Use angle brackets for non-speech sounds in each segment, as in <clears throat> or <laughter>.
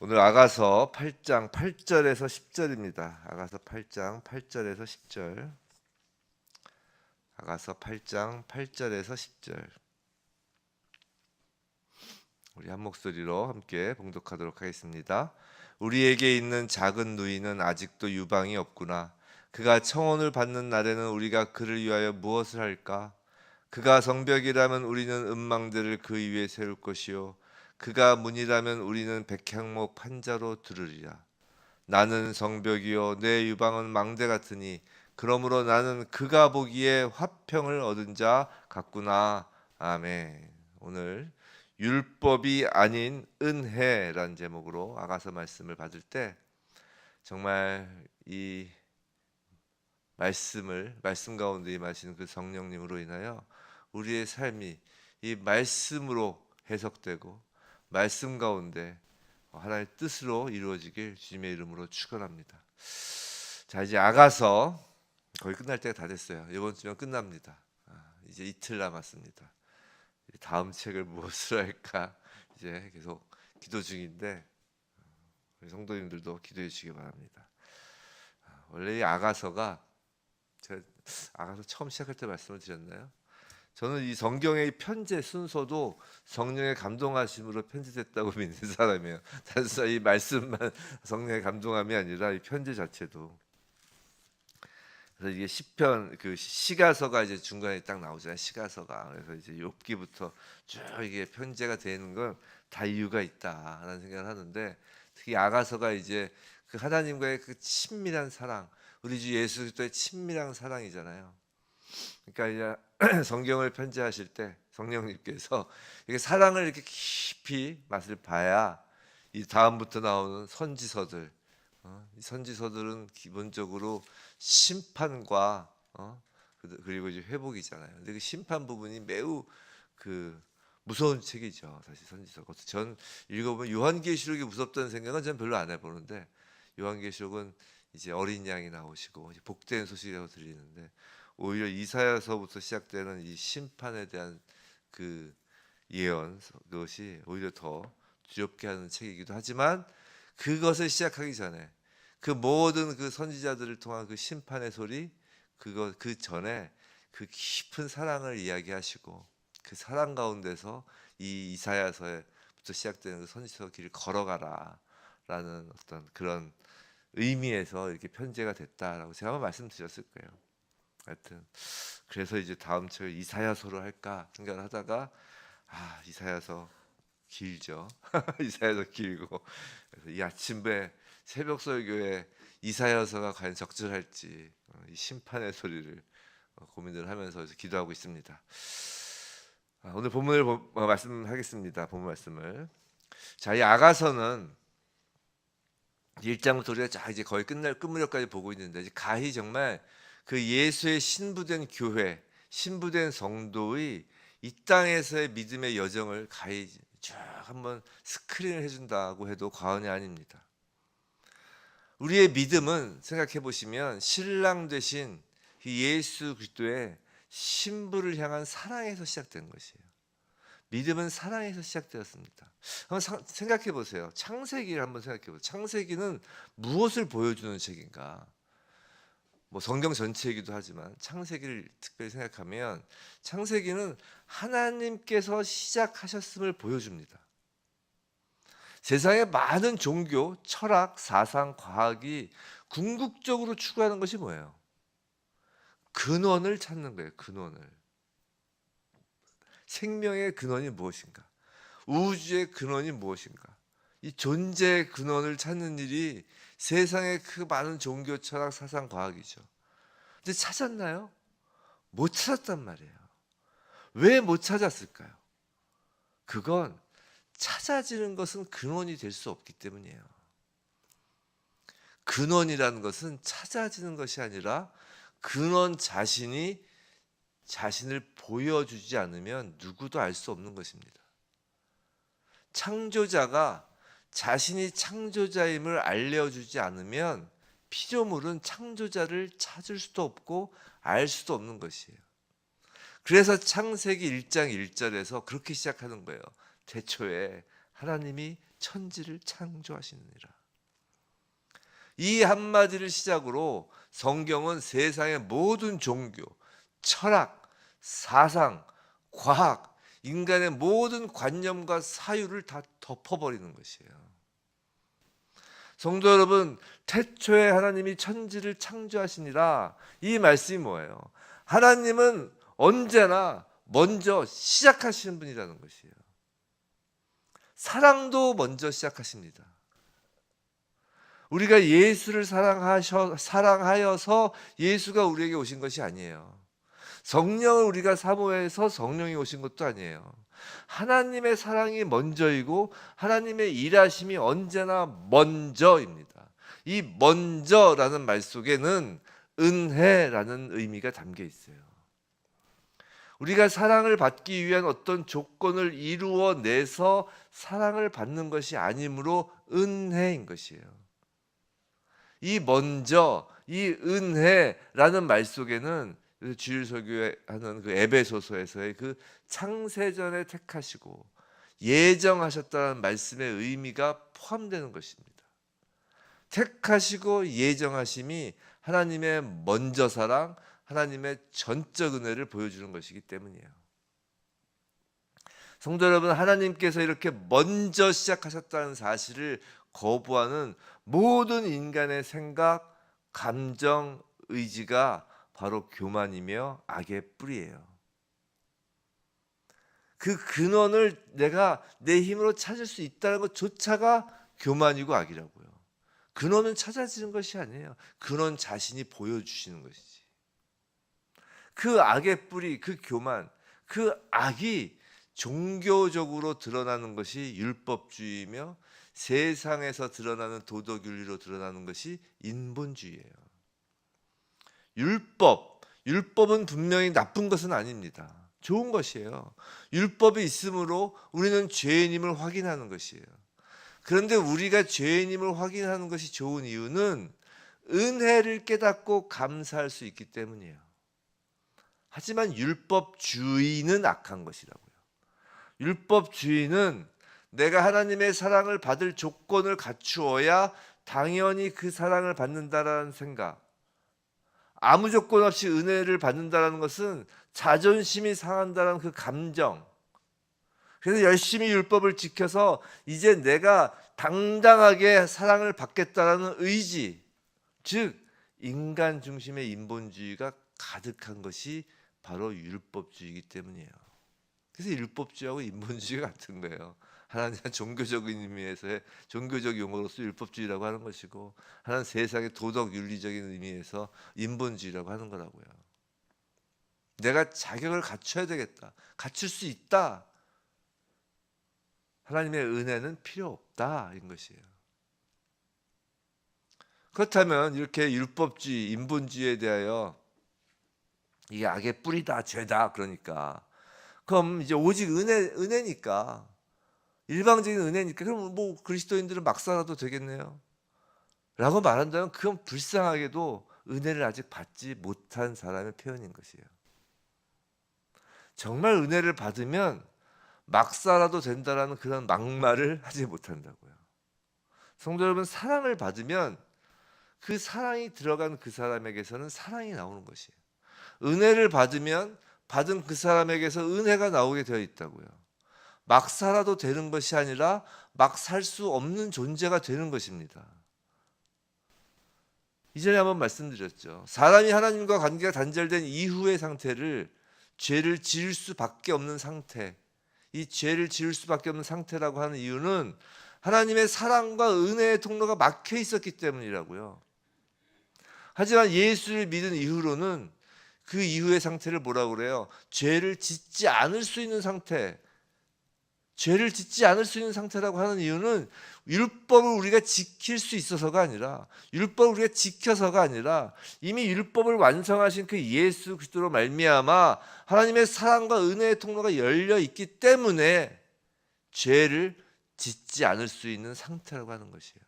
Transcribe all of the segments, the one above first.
오늘 아가서 8장 8절에서 10절입니다. 아가서 8장 8절에서 10절. 아가서 8장 8절에서 10절. 우리 한 목소리로 함께 봉독하도록 하겠습니다. 우리에게 있는 작은 누이는 아직도 유방이 없구나. 그가 청혼을 받는 날에는 우리가 그를 위하여 무엇을 할까? 그가 성벽이라면 우리는 음망대를 그 위에 세울 것이요 그가 문이라면 우리는 백향목 판자로 들으리라. 나는 성벽이요 내 유방은 망대 같으니 그러므로 나는 그가 보기에 화평을 얻은 자 같구나. 아멘. 오늘 율법이 아닌 은혜란 제목으로 아가서 말씀을 받을 때 정말 이 말씀을 말씀 가운데 임하시는 그 성령님으로 인하여 우리의 삶이 이 말씀으로 해석되고 말씀 가운데 하나님의 뜻으로 이루어지길 주님의 이름으로 축원합니다. 자 이제 아가서 거의 끝날 때가 다 됐어요. 이번 주면 끝납니다. 아, 이제 이틀 남았습니다. 다음 책을 <laughs> 무엇으로 할까 이제 계속 기도 중인데 우리 성도님들도 기도해 주시기 바랍니다. 아, 원래 이 아가서가 제가 아가서 처음 시작할 때 말씀을 드렸나요? 저는 이 성경의 편제 순서도 성령의 감동하심으로 편지됐다고 <laughs> 믿는 사람이에요. 단순히 이 말씀만 <laughs> 성령의 감동함이 아니라 이 편지 자체도. 그래서 이게 시편 그 시가서가 이제 중간에 딱 나오잖아요. 시가서가 그래서 이제 욥기부터 쭉 이게 편제가 되는 건 다 이유가 있다라는 생각을 하는데 특히 아가서가 이제 그 하나님과의 그 친밀한 사랑, 우리 주 예수 그리스도의 친밀한 사랑이잖아요. 그러니까 이제 <clears throat> 성경을 편지하실 때 성령님께서 이게 사랑을 이렇게 깊이 맛을 봐야 이 다음부터 나오는 선지서들, 어, 이 선지서들은 기본적으로 심판과 어, 그- 그리고 이제 회복이잖아요. 근데 그 심판 부분이 매우 그 무서운 책이죠. 사실 선지서. 전 읽어보면 요한계시록이 무섭다는 생각은 전 별로 안 해보는데 요한계시록은 이제 어린 양이 나오시고 복된 소식이라고 들리는데 오히려 이사야서부터 시작되는 이 심판에 대한 그 예언 그것이 오히려 더 두렵게 하는 책이기도 하지만 그것을 시작하기 전에 그 모든 그 선지자들을 통한 그 심판의 소리 그거 그 전에 그 깊은 사랑을 이야기하시고 그 사랑 가운데서 이 이사야서부터 시작되는 그 선지서 길을 걸어가라라는 어떤 그런 의미에서 이렇게 편제가 됐다라고 제가 한번 말씀드렸을 거예요. 하여튼 그래서 이제 다음 주 이사야서로 할까 생각을 하다가 아 이사야서 길죠. <laughs> 이사야서 길고 그래서 이 아침에 새벽 설교에 이사야서가 과연 적절할지 어, 이 심판의 소리를 어, 고민을 하면서 기도하고 있습니다. 아, 오늘 본문을 보- 어, 말씀하겠습니다. 본문 말씀을 자 이 아가서는 1장부터 우리가 자 이제 거의 끝날 끝무렵까지 보고 있는데 이제 가히 정말 그 예수의 신부된 교회, 신부된 성도의 이 땅에서의 믿음의 여정을 가히 쭉 한번 스크린을 해준다고 해도 과언이 아닙니다. 우리의 믿음은 생각해 보시면 신랑 되신 이 예수 그리스도의 신부를 향한 사랑에서 시작된 것이에요. 믿음은 사랑에서 시작되었습니다. 한번 상- 생각해 보세요. 창세기를 한번 생각해 보세요. 창세기는 무엇을 보여주는 책인가? 뭐 성경 전체이기도 하지만 창세기를 특별히 생각하면 창세기는 하나님께서 시작하셨음을 보여줍니다. 세상의 많은 종교, 철학, 사상, 과학이 궁극적으로 추구하는 것이 뭐예요? 근원을 찾는 거예요. 근원을. 생명의 근원이 무엇인가? 우주의 근원이 무엇인가? 이 존재의 근원을 찾는 일이 세상의 그 많은 종교, 철학, 사상, 과학이죠. 근데 찾았나요? 못 찾았단 말이에요. 왜 못 찾았을까요? 그건 찾아지는 것은 근원이 될 수 없기 때문이에요. 근원이라는 것은 찾아지는 것이 아니라 근원 자신이 자신을 보여주지 않으면 누구도 알 수 없는 것입니다. 창조자가 자신이 창조자임을 알려주지 않으면 피조물은 창조자를 찾을 수도 없고 알 수도 없는 것이에요. 그래서 창세기 1장 1절에서 그렇게 시작하는 거예요. 태초에 하나님이 천지를 창조하시느니라. 이 한마디를 시작으로 성경은 세상의 모든 종교, 철학, 사상, 과학, 인간의 모든 관념과 사유를 다 덮어버리는 것이에요. 성도 여러분, 태초에 하나님이 천지를 창조하시니라. 이 말씀이 뭐예요? 하나님은 언제나 먼저 시작하시는 분이라는 것이에요. 사랑도 먼저 시작하십니다. 우리가 예수를 사랑하셔, 사랑하여서 예수가 우리에게 오신 것이 아니에요. 성령을 우리가 사모해서 성령이 오신 것도 아니에요. 하나님의 사랑이 먼저이고 하나님의 일하심이 언제나 먼저입니다. 이 먼저라는 말 속에는 은혜라는 의미가 담겨 있어요. 우리가 사랑을 받기 위한 어떤 조건을 이루어내서 사랑을 받는 것이 아니므로 은혜인 것이에요. 이 먼저, 이 은혜라는 말 속에는 주일 설교에 하는 그 에베소서에서의 그 창세전에 택하시고 예정하셨다는 말씀의 의미가 포함되는 것입니다. 택하시고 예정하심이 하나님의 먼저 사랑, 하나님의 전적 은혜를 보여주는 것이기 때문이에요. 성도 여러분, 하나님께서 이렇게 먼저 시작하셨다는 사실을 거부하는 모든 인간의 생각, 감정, 의지가 바로 교만이며 악의 뿌리예요. 그 근원을 내가 내 힘으로 찾을 수 있다는 것조차가 교만이고 악이라고요. 근원은 찾아지는 것이 아니에요. 근원 자신이 보여주시는 것이지. 그 악의 뿌리, 그 교만, 그 악이 종교적으로 드러나는 것이 율법주의이며 세상에서 드러나는 도덕윤리로 드러나는 것이 인본주의예요. 율법, 율법은 분명히 나쁜 것은 아닙니다. 좋은 것이에요. 율법이 있으므로 우리는 죄인임을 확인하는 것이에요. 그런데 우리가 죄인임을 확인하는 것이 좋은 이유는 은혜를 깨닫고 감사할 수 있기 때문이에요. 하지만 율법주의는 악한 것이라고요. 율법주의는 내가 하나님의 사랑을 받을 조건을 갖추어야 당연히 그 사랑을 받는다라는 생각. 아무 조건 없이 은혜를 받는다라는 것은 자존심이 상한다는 그 감정. 그래서 열심히 율법을 지켜서 이제 내가 당당하게 사랑을 받겠다라는 의지. 즉 인간 중심의 인본주의가 가득한 것이 바로 율법주의이기 때문이에요. 그래서 율법주의하고 인본주의가 같은 거예요. 하나는 <laughs> 종교적인 의미에서의 종교적 용어로서 율법주의라고 하는 것이고 하나는 세상의 도덕 윤리적인 의미에서 인본주의라고 하는 거라고요. 내가 자격을 갖춰야 되겠다. 갖출 수 있다. 하나님의 은혜는 필요 없다. 인 것이에요. 그렇다면 이렇게 율법주의, 인본주의에 대하여 이게 악의 뿌리다, 죄다. 그러니까 그럼 이제 오직 은혜 은혜니까 일방적인 은혜니까 그럼 뭐 그리스도인들은 막 살아도 되겠네요. 라고 말한다면 그건 불쌍하게도 은혜를 아직 받지 못한 사람의 표현인 것이에요. 정말 은혜를 받으면 막 살아도 된다라는 그런 막말을 <laughs> 하지 못한다고요. 성도 여러분 사랑을 받으면 그 사랑이 들어간 그 사람에게서는 사랑이 나오는 것이에요. 은혜를 받으면 받은 그 사람에게서 은혜가 나오게 되어 있다고요. 막 살아도 되는 것이 아니라 막 살 수 없는 존재가 되는 것입니다. 이전에 한번 말씀드렸죠. 사람이 하나님과 관계가 단절된 이후의 상태를 죄를 지을 수밖에 없는 상태, 이 죄를 지을 수밖에 없는 상태라고 하는 이유는 하나님의 사랑과 은혜의 통로가 막혀 있었기 때문이라고요. 하지만 예수를 믿은 이후로는 그 이후의 상태를 뭐라고 그래요? 죄를 짓지 않을 수 있는 상태, 죄를 짓지 않을 수 있는 상태라고 하는 이유는 율법을 우리가 지킬 수 있어서가 아니라 율법을 우리가 지켜서가 아니라 이미 율법을 완성하신 그 예수 그리스도로 말미암아 하나님의 사랑과 은혜의 통로가 열려 있기 때문에 죄를 짓지 않을 수 있는 상태라고 하는 것이에요.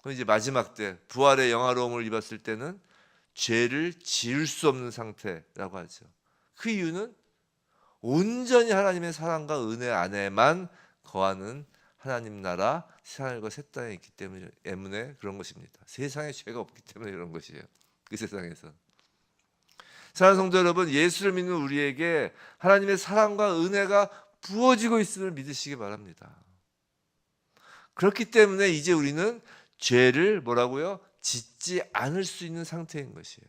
그럼 이제 마지막 때 부활의 영화로움을 입었을 때는 죄를 지을 수 없는 상태라고 하죠. 그 이유는 온전히 하나님의 사랑과 은혜 안에만 거하는 하나님 나라 세상과 새 땅에 있기 때문에 그런 것입니다. 세상에 죄가 없기 때문에 그런 것이에요. 그 세상에서. 사랑하는 성도 여러분, 예수를 믿는 우리에게 하나님의 사랑과 은혜가 부어지고 있음을 믿으시기 바랍니다. 그렇기 때문에 이제 우리는 죄를 뭐라고요? 짓지 않을 수 있는 상태인 것이에요.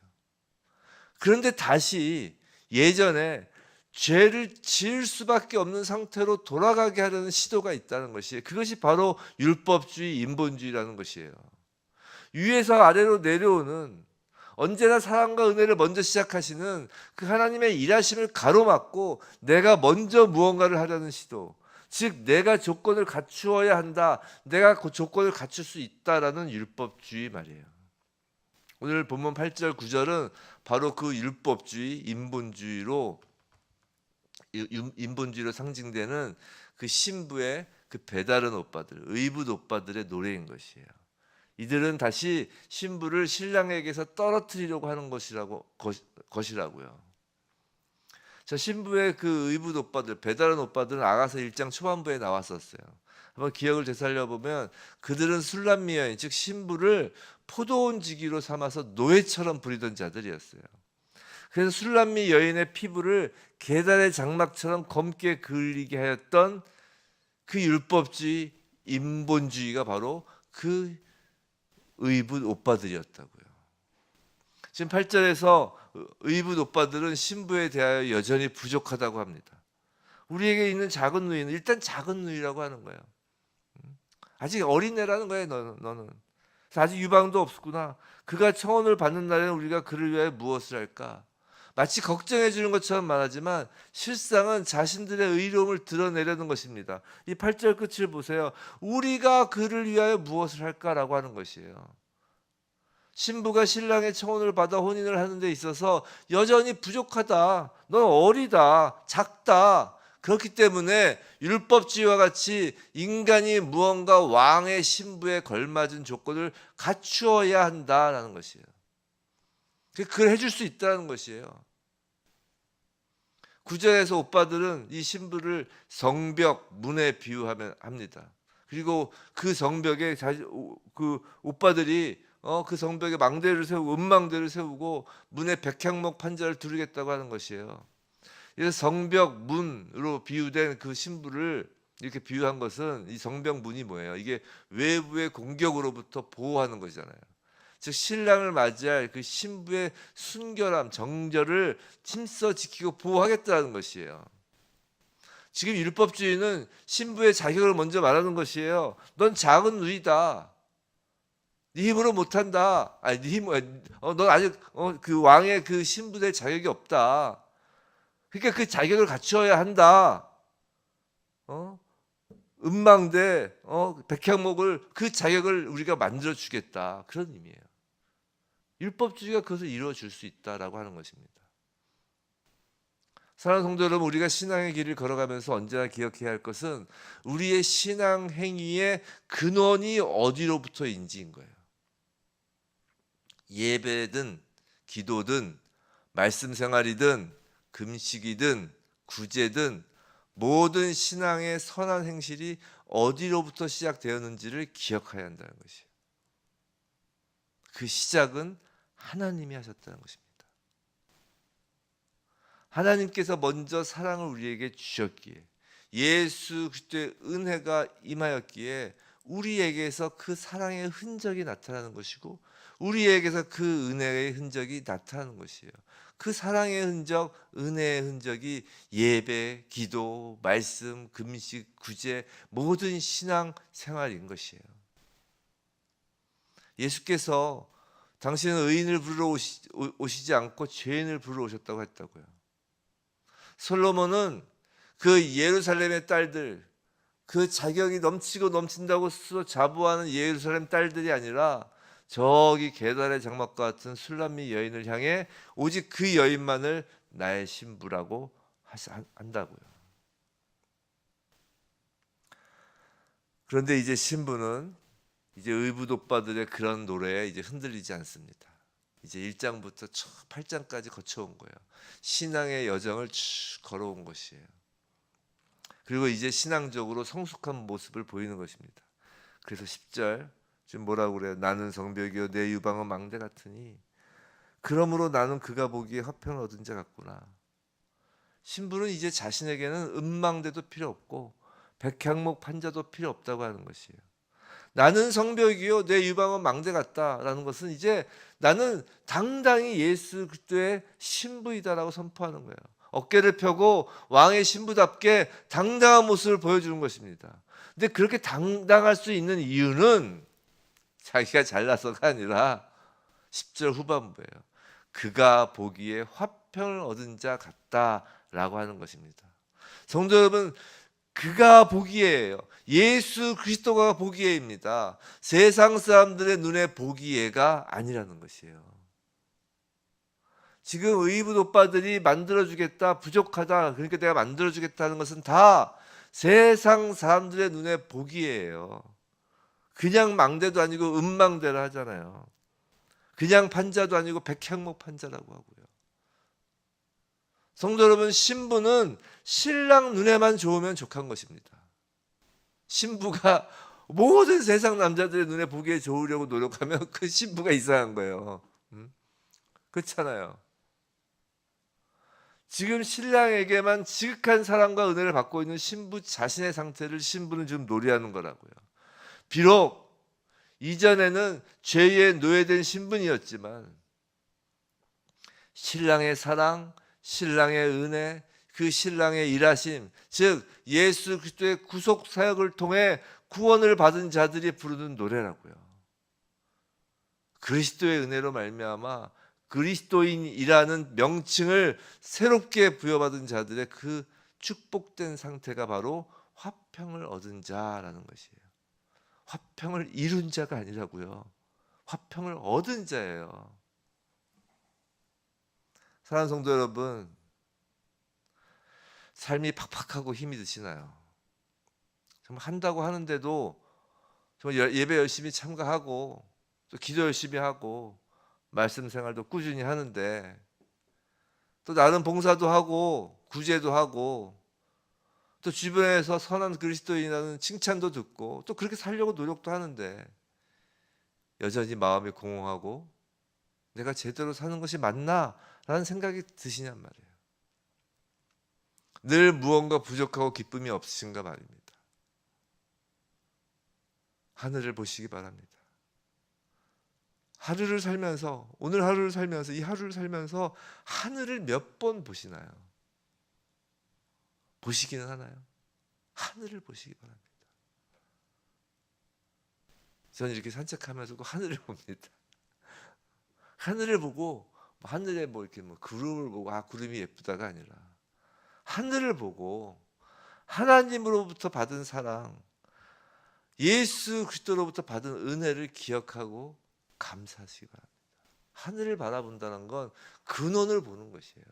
그런데 다시 예전에 죄를 지을 수밖에 없는 상태로 돌아가게 하려는 시도가 있다는 것이에요. 그것이 바로 율법주의, 인본주의라는 것이에요. 위에서 아래로 내려오는 언제나 사랑과 은혜를 먼저 시작하시는 그 하나님의 일하심을 가로막고 내가 먼저 무언가를 하려는 시도. 즉 내가 조건을 갖추어야 한다. 내가 그 조건을 갖출 수 있다라는 율법주의 말이에요. 오늘 본문 8절 9절은 바로 그 율법주의, 인본주의로 인본주의로 상징되는 그 신부의 그 배다른 오빠들, 의붓 오빠들의 노래인 것이에요. 이들은 다시 신부를 신랑에게서 떨어뜨리려고 하는 것이라고 것, 것이라고요. 자 신부의 그 의붓 오빠들, 배다른 오빠들은 아가서 1장 초반부에 나왔었어요. 한번 기억을 되살려 보면 그들은 술람미 여인, 즉 신부를 포도원 지기로 삼아서 노예처럼 부리던 자들이었어요. 그래서 술람미 여인의 피부를 계달의 장막처럼 검게 그리게 하였던 그 율법주의 인본주의가 바로 그 의붓 오빠들이었다고요. 지금 8절에서 의붓 오빠들은 신부에 대하여 여전히 부족하다고 합니다. 우리에게 있는 작은 누이는 일단 작은 누이라고 하는 거예요. 아직 어린애라는 거예요, 너는. 너는. 아직 유방도 없구나. 그가 청혼을 받는 날에는 우리가 그를 위하여 무엇을 할까? 마치 걱정해 주는 것처럼 말하지만 실상은 자신들의 의로움을 드러내려는 것입니다. 이 8절 끝을 보세요. 우리가 그를 위하여 무엇을 할까라고 하는 것이에요. 신부가 신랑의 청혼을 받아 혼인을 하는 데 있어서 여전히 부족하다. 넌 어리다. 작다. 그렇기 때문에 율법주의와 같이 인간이 무언가 왕의 신부에 걸맞은 조건을 갖추어야 한다라는 것이에요. 그걸 해줄 수 있다는 것이에요. 구절에서 오빠들은 이 신부를 성벽 문에 비유하면 합니다. 그리고 그 성벽에 그 오빠들이 어, 그 성벽에 망대를 세우고 은망대를 세우고 문에 백향목 판자를 두르겠다고 하는 것이에요. 그래서 성벽 문으로 비유된 그 신부를 이렇게 비유한 것은 이 성벽 문이 뭐예요? 이게 외부의 공격으로부터 보호하는 것이잖아요. 즉 신랑을 맞이할 그 신부의 순결함, 정절을 힘써 지키고 보호하겠다는 것이에요. 지금 율법주의는 신부의 자격을 먼저 말하는 것이에요. 넌 작은 누이다. 네 힘으로 못한다. 아니, 네 힘, 어, 넌 아직 어, 그 왕의 그 신부 될 자격이 없다. 그러니까 그 자격을 갖추어야 한다. 어? 음망대, 어, 백향목을 그 자격을 우리가 만들어 주겠다. 그런 의미예요. 율법주의가 그것을 이루어 줄 수 있다라고 하는 것입니다. 사랑하는 성도 여러분, 우리가 신앙의 길을 걸어가면서 언제나 기억해야 할 것은 우리의 신앙 행위의 근원이 어디로부터인지인 거예요. 예배든 기도든 말씀 생활이든 금식이든 구제든 모든 신앙의 선한 행실이 어디로부터 시작되었는지를 기억해야 한다는 것이에요. 그 시작은 하나님이 하셨다는 것입니다. 하나님께서 먼저 사랑을 우리에게 주셨기에 예수 그리스도의 은혜가 임하였기에 우리에게서 그 사랑의 흔적이 나타나는 것이고 우리에게서 그 은혜의 흔적이 나타나는 것이에요. 그 사랑의 흔적, 은혜의 흔적이 예배, 기도, 말씀, 금식, 구제 모든 신앙 생활인 것이에요. 예수께서 당신은 의인을 부르러 오시, 오시지 않고 죄인을 부르러 오셨다고 했다고요. 솔로몬은 그 예루살렘의 딸들, 그 자격이 넘치고 넘친다고 스스로 자부하는 예루살렘 딸들이 아니라 저기 계달의 장막 같은 술람미 여인을 향해 오직 그 여인만을 나의 신부라고 한다고요. 그런데 이제 신부는 이제 의붓 오빠들의 그런 노래에 이제 흔들리지 않습니다. 이제 1장부터 8장까지 거쳐온 거예요. 신앙의 여정을 쭉 걸어온 것이에요. 그리고 이제 신앙적으로 성숙한 모습을 보이는 것입니다. 그래서 10절 지금 뭐라고 그래요? 나는 성벽이요 내 유방은 망대 같으니 그러므로 나는 그가 보기에 화평을 얻은 자 같구나. 신부는 이제 자신에게는 은망대도 필요 없고 백향목 판자도 필요 없다고 하는 것이에요. 나는 성벽이요 내 유방은 망대 같다라는 것은 이제 나는 당당히 예수 그리스도의 신부이다라고 선포하는 거예요. 어깨를 펴고 왕의 신부답게 당당한 모습을 보여주는 것입니다. 근데 그렇게 당당할 수 있는 이유는 자기가 잘나서가 아니라 10절 후반부예요. 그가 보기에 화평을 얻은 자 같다라고 하는 것입니다. 성도 여러분, 그가 보기에예요. 예수 그리스도가 보기에입니다. 세상 사람들의 눈에 보기에가 아니라는 것이에요. 지금 의붓 오빠들이 만들어주겠다, 부족하다, 그러니까 내가 만들어주겠다는 것은 다 세상 사람들의 눈에 보기에예요. 그냥 망대도 아니고 은망대라 하잖아요. 그냥 판자도 아니고 백향목 판자라고 하고요. 성도 여러분, 신부는 신랑 눈에만 좋으면 족한 것입니다. 신부가 <laughs> 모든 세상 남자들의 눈에 보기에 좋으려고 노력하면 <laughs> 그 신부가 이상한 거예요. 음? 그렇잖아요. 지금 신랑에게만 지극한 사랑과 은혜를 받고 있는 신부 자신의 상태를 신부는 지금 놀이하는 거라고요. 비록 이전에는 죄에 노예된 신분이었지만 신랑의 사랑, 신랑의 은혜, 그 신랑의 일하심, 즉 예수 그리스도의 구속 사역을 통해 구원을 받은 자들이 부르는 노래라고요. 그리스도의 은혜로 말미암아 그리스도인이라는 명칭을 새롭게 부여받은 자들의 그 축복된 상태가 바로 화평을 얻은 자라는 것이에요. 화평을 이룬 자가 아니라고요. 화평을 얻은 자예요. 사랑하는 성도 여러분, 삶이 팍팍하고 힘이 드시나요? 정말 한다고 하는데도 정말 예- 예배 열심히 참가하고 또 기도 열심히 하고 말씀 생활도 꾸준히 하는데 또 나는 봉사도 하고 구제도 하고 또 주변에서 선한 그리스도인이라는 칭찬도 듣고 또 그렇게 살려고 노력도 하는데 여전히 마음이 공허하고 내가 제대로 사는 것이 맞나라는 생각이 드시냔 말이에요. 늘 무언가 부족하고 기쁨이 없으신가 말입니다. 하늘을 보시기 바랍니다. 하루를 살면서 오늘 하루를 살면서 이 하루를 살면서 하늘을 몇 번 보시나요? 보시기는 하나요? 하늘을 보시기 바랍니다. 저는 이렇게 산책하면서 꼭 하늘을 봅니다. 하늘을 보고 뭐 하늘에 뭐 이렇게 뭐 구름을 보고 아 구름이 예쁘다가 아니라 하늘을 보고 하나님으로부터 받은 사랑, 예수 그리스도로부터 받은 은혜를 기억하고 감사하시기 바랍니다. 하늘을 바라본다는 건 근원을 보는 것이에요.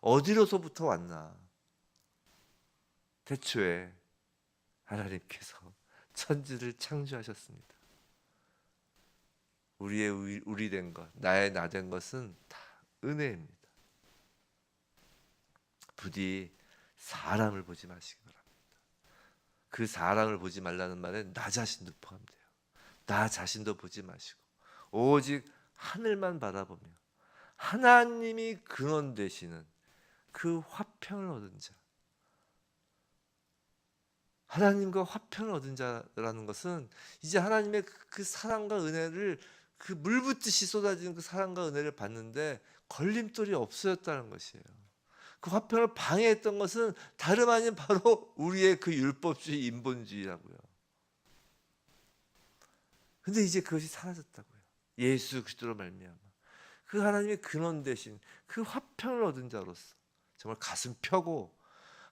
어디로서부터 왔나? 대초에 하나님께서 천지를 창조하셨습니다. 우리의 우리, 우리 된 것, 나의 나 된 것은 다 은혜입니다. 부디 사람을 보지 마시기 바랍니다. 그 사람을 보지 말라는 말에 나 자신도 포함돼요. 나 자신도 보지 마시고 오직 하늘만 바라보며 하나님이 근원 되시는 그 화평을 얻은 자. 하나님과 화평을 얻은 자라는 것은 이제 하나님의 그- 그 사랑과 은혜를 그 물붓듯이 쏟아지는 그 사랑과 은혜를 받는데 걸림돌이 없어졌다는 것이에요. 그 화평을 방해했던 것은 다름 아닌 바로 우리의 그 율법주의 인본주의라고요. 근데 이제 그것이 사라졌다고요. 예수 그리스도로 말미암아 그 하나님의 근원 대신 그 화평을 얻은 자로서 정말 가슴 펴고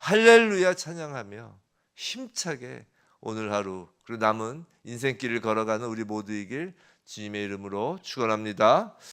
할렐루야 찬양하며 힘차게 오늘 하루 그리고 남은 인생길을 걸어가는 우리 모두이길 주님의 이름으로 축원합니다.